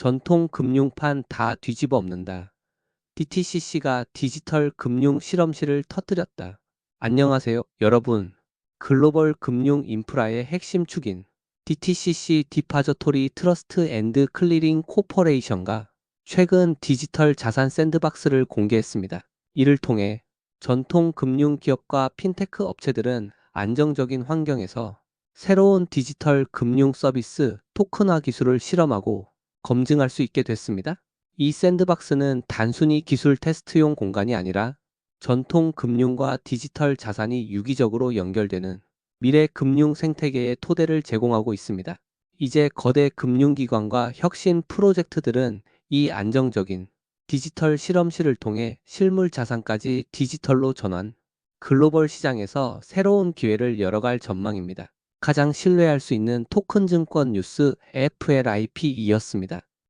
전통 금융판 다 뒤집어 엎는다. DTCC가 디지털 금융 실험실을 터뜨렸다. 안녕하세요, 여러분. 글로벌 금융 인프라의 핵심 축인 DTCC 디파저토리 트러스트 앤드 클리링 코퍼레이션과 최근 디지털 자산 샌드박스를 공개했습니다. 이를 통해 전통 금융 기업과 핀테크 업체들은 안정적인 환경에서 새로운 디지털 금융 서비스 토큰화 기술을 실험하고 검증할 수 있게 됐습니다. 이 샌드박스는 단순히 기술 테스트용 공간이 아니라 전통 금융과 디지털 자산이 유기적으로 연결되는 미래 금융 생태계의 토대를 제공하고 있습니다. 이제 거대 금융기관과 혁신 프로젝트들은 이 안정적인 디지털 실험실을 통해 실물 자산까지 디지털로 전환, 글로벌 시장에서 새로운 기회를 열어갈 전망입니다. 가장 신뢰할 수 있는 토큰 증권 뉴스 FLIP이었습니다.